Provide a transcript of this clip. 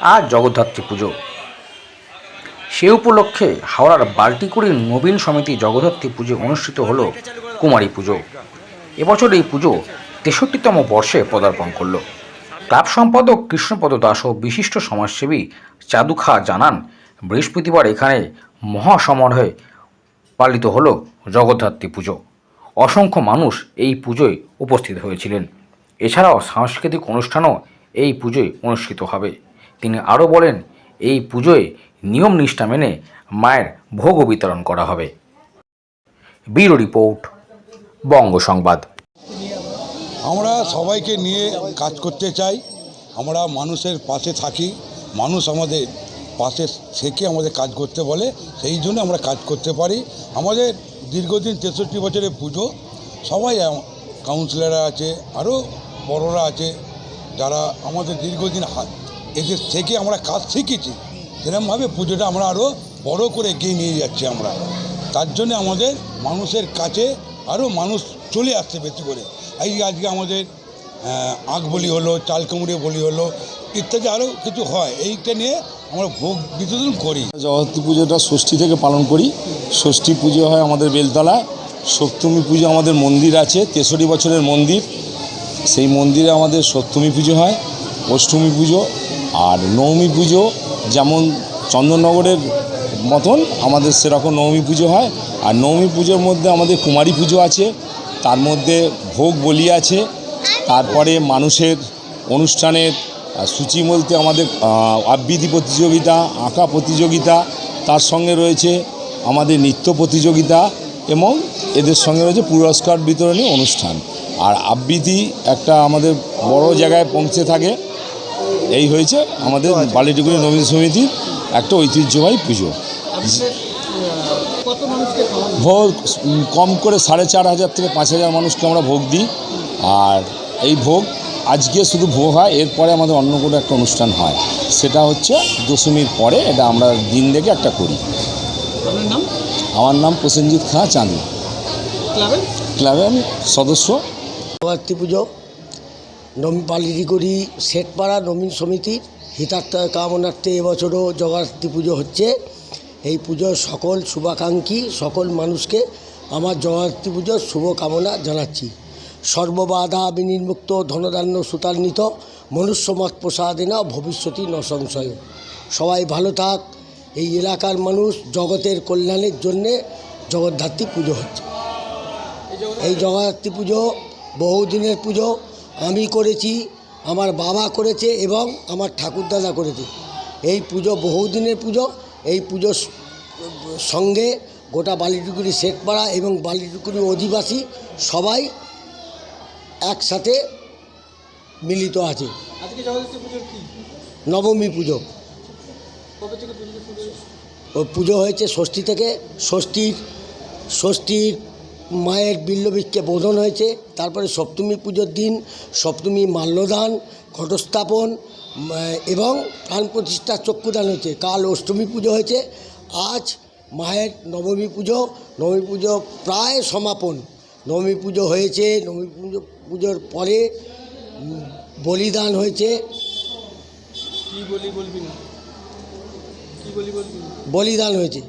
আজ জগদ্ধাত্রী পুজো। সে উপলক্ষে হাওড়ার বাল্টিকুড়ির নবীন সমিতি জগদ্ধাত্রী পুজো অনুষ্ঠিত হলো কুমারী পুজো। এবছর এই পুজো তেষট্টিতম বর্ষে পদার্পণ করল। ক্লাব সম্পাদক কৃষ্ণপদ দাস ও বিশিষ্ট সমাজসেবী চাদু খা জানান, বৃহস্পতিবার এখানে মহাসমারোহে পালিত হলো জগদ্ধাত্রী পুজো। অসংখ্য মানুষ এই পুজোয় উপস্থিত হয়েছিলেন। এছাড়াও সাংস্কৃতিক অনুষ্ঠানও এই পুজোয় অনুষ্ঠিত হবে। তিনি আরও বলেন, এই পুজোয় নিয়ম নিষ্ঠা মেনে মায়ের ভোগও বিতরণ করা হবে। ব্যুরো রিপোর্ট বঙ্গ সংবাদ আমরা সবাইকে নিয়ে কাজ করতে চাই। আমরা মানুষের পাশে থাকি, মানুষ আমাদের পাশে থেকে আমাদের কাজ করতে বলে, সেই জন্য আমরা কাজ করতে পারি। আমাদের দীর্ঘদিন তেষট্টি বছরের পুজো, সবাই কাউন্সিলররা আছে, আরও বড়রা আছে, যারা আমাদের দীর্ঘদিন হাত এদের থেকে আমরা কাজ শিখেছি। সেরকমভাবে পুজোটা আমরা আরও বড় করে এগিয়ে নিয়ে যাচ্ছি আমরা। তার জন্য আমাদের মানুষের কাছে আরও মানুষ চলে আসছে বেশি করে। এই আজকে আমাদের আখ বলি হলো, চাল কুমড়ে বলি হলো, ইত্যাদি আরও কিছু হয়। এইটা নিয়ে আমরা ভোগ বিতরণ করি। জগতী পুজোটা ষষ্ঠী থেকে পালন করি। ষষ্ঠী পুজো হয় আমাদের বেলতলায়। সপ্তমী পুজো আমাদের মন্দির আছে, তেষট্টি বছরের মন্দির। সেই মন্দিরে আমাদের সপ্তমী পুজো হয়, অষ্টমী পুজো। আর নবমী পুজো যেমন চন্দননগরের মতন আমাদের সেরকম নবমী পুজো হয়। আর নবমী পুজোর মধ্যে আমাদের কুমারী পুজো আছে, তার মধ্যে ভোগ বলি আছে, তারপরে মানুষের অনুষ্ঠানের সূচি বলতে আমাদের আবৃত্তি প্রতিযোগিতা, আঁকা প্রতিযোগিতা, তার সঙ্গে রয়েছে আমাদের নৃত্য প্রতিযোগিতা এবং এদের সঙ্গে রয়েছে পুরস্কার বিতরণী অনুষ্ঠান। আর আবৃত্তি একটা আমাদের বড় জায়গায় পৌঁছে থাকে। এই হয়েছে আমাদের বালিটুকুরি নবীন সমিতির একটা ঐতিহ্যবাহী পুজো। ভোগ কম করে সাড়ে চার হাজার থেকে পাঁচ হাজার মানুষকে আমরা ভোগ দিই। আর এই ভোগ আজকে শুধু ভোগ হয় এরপরে আমাদের অন্য কোনো একটা অনুষ্ঠান হয়। সেটা হচ্ছে দশমীর পরে এটা আমরা দিন দেখে একটা করি। আমার নাম প্রসেনজিৎ খাঁ চাঁদু ক্লাবে? আমি সদস্য। পুজো। নবীন পালিটিকরি শেঠপাড়া নবীন সমিতির হিতার্থ কামনার্থে এবছরও জগদ্ধাত্রী পুজো হচ্ছে। এই পুজোর সকল শুভাকাঙ্ক্ষী, সকল মানুষকে আমার জগদ্ধাত্রী পুজোর শুভ কামনা জানাচ্ছি। সর্ববাধা বিনির্মুক্ত ধনধান্য সুতান্বিত মনুষ্যমত ভবিষ্যতি ন সংশয় সবাই ভালো থাক। এই এলাকার মানুষ জগতের কল্যাণের জন্যে জগদ্ধাত্রী পুজো হচ্ছে। এই জগদ্ধাত্রী পুজো বহুদিনের পুজো। আমি করেছি আমার বাবা করেছে এবং আমার ঠাকুরদাদা করেছে। এই পুজো বহুদিনের পুজো এই পুজোর সঙ্গে গোটা বালিটুকুরি শেখপাড়া এবং বালিটুকুরি অধিবাসী সবাই একসাথে মিলিত আছে। নবমী পুজো? ও পুজো হয়েছে ষষ্ঠী থেকে ষষ্ঠীর ষষ্ঠীর মায়ের বিল্লবৃক্ষে বোধন হয়েছে তারপরে সপ্তমী পুজোর দিন সপ্তমী মাল্যদান ঘটস্থাপন এবং প্রাণ প্রতিষ্ঠা চক্ষুদান হয়েছে। কাল অষ্টমী পুজো হয়েছে আজ মায়ের নবমী পুজো নবমী পুজো প্রায় সমাপন। নবমী পুজো হয়েছে নবমী পুজো পুজোর পরে বলিদান হয়েছে। বলিদান হয়েছে।